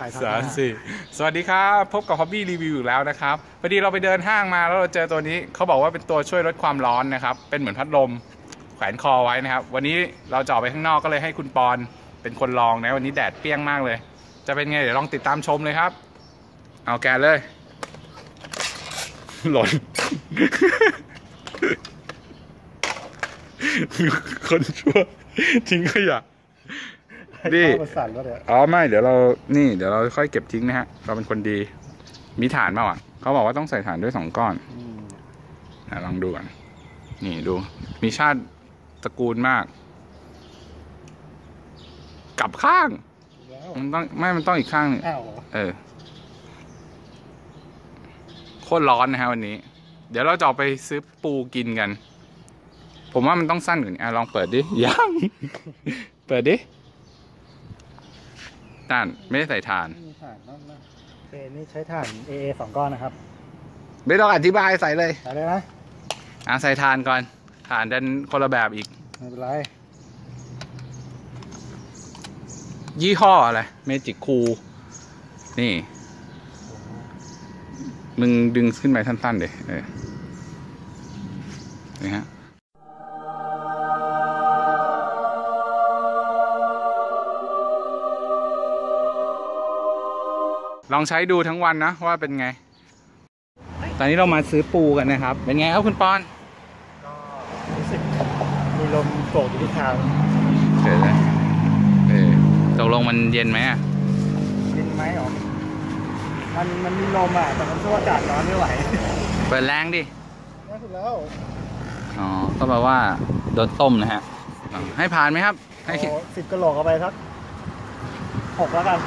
ถ่ายทำสามหน้าสี่สวัสดีครับ พบกับ Hobby Review อีกแล้วนะครับพอดีเราไปเดินห้างมาแล้วเราเจอตัวนี้เขาบอกว่าเป็นตัวช่วยลดความร้อนนะครับ เป็นเหมือนพัดลมแขวนคอไว้นะครับ วันนี้เราจะออกไปข้างนอกก็เลยให้คุณปอนเป็นคนลองนะวันนี้แดดเปรี้ยงมากเลย จะเป็นไงเดี๋ยวลองติดตามชมเลยครับ เอาแกะเลย หล่นคนชั่วทิ้งขยะ นี่ข้าวมันสั่นแล้วเนี่ยอ๋อไม่เดี๋ยวเรานี่เดี๋ยวเราค่อยเก็บทิ้งนะฮะ เราเป็นคนดี มีฐานเปล่าอะเขาบอกว่าต้องใส่ฐานด้วยสองก้อนอืมนะลองดูกันนี่ดู มีชาติตระกูลมาก กลับข้างแล้วมันต้องไม่มันต้องอีกข้างหนึ่งอ้าวเออโคตรร้อนนะฮะวันนี้ เดี๋ยวเราจะออกไปซื้อปูกินกัน ผมว่ามันต้องสั้นกว่านี้อะลองเปิดดิยัง เปิดดิ นั่นไม่ได้ใส่ฐาน มีถ่านนั่นนะเอนี่ใช้ถ่าน AA สองก้อนนะครับไม่ต้องอธิบายใส่เลยใส่เลยนะ อะใส่ฐานก่อนฐานดันคนละแบบอีก ไม่เป็นไร ยี่ห้ออะไรเมจิกคูนี่ มึงดึงขึ้นไปสั้นๆเดี๋ยเออนี่ฮะ ลองใช้ดูทั้งวันนะว่าเป็นไง ตอนนี้เรามาซื้อปูกันนะครับ เป็นไงครับคุณปอน ก็รู้สึกมีลมโกรกอยู่ที่เท้าเดี๋ยวนะเออตกลงมันเย็นไหมอะเย็นไหมอ๋อมันมันมีลมอะแต่มันสู้อากาศร้อนไม่ไหวเปิดแรงดิน่าสุดแล้วอ๋อก็แปลว่าโดนต้มนะฮะอะให้ผ่านไหมครับ ให้โอ้สิบกะโหลกเอาไปสักหกแล้วกัน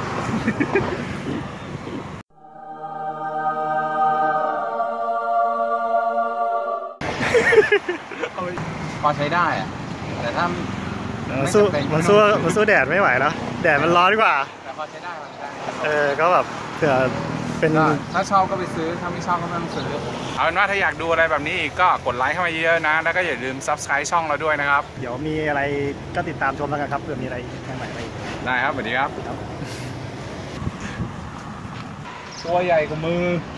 พอใช้ได้อะแต่ถ้ามันสู้ไม่จำเป็นมันสู้มันสู้แดดไม่ไหวแล้วแดดมันร้อนกว่า แต่พอใช้ได้พอใช้ได้ เออ ก็แบบเผื่อเป็นก็ถ้าชอบก็ไปซื้อ ถ้าไม่ชอบก็ไม่ต้องซื้อ เอาเป็นว่าถ้าอยากดูอะไรแบบนี้อีกก็กดไลค์เข้ามาเยอะๆนะ แล้วก็อย่าลืม subscribe ช่องเราด้วยนะครับ เดี๋ยวมีอะไรก็ติดตามชมแล้วกันครับเผื่อมีอะไรใหม่ๆอะไรอีกได้ครับสวัสดีครับครับ ตัวใหญ่กว่ามืออ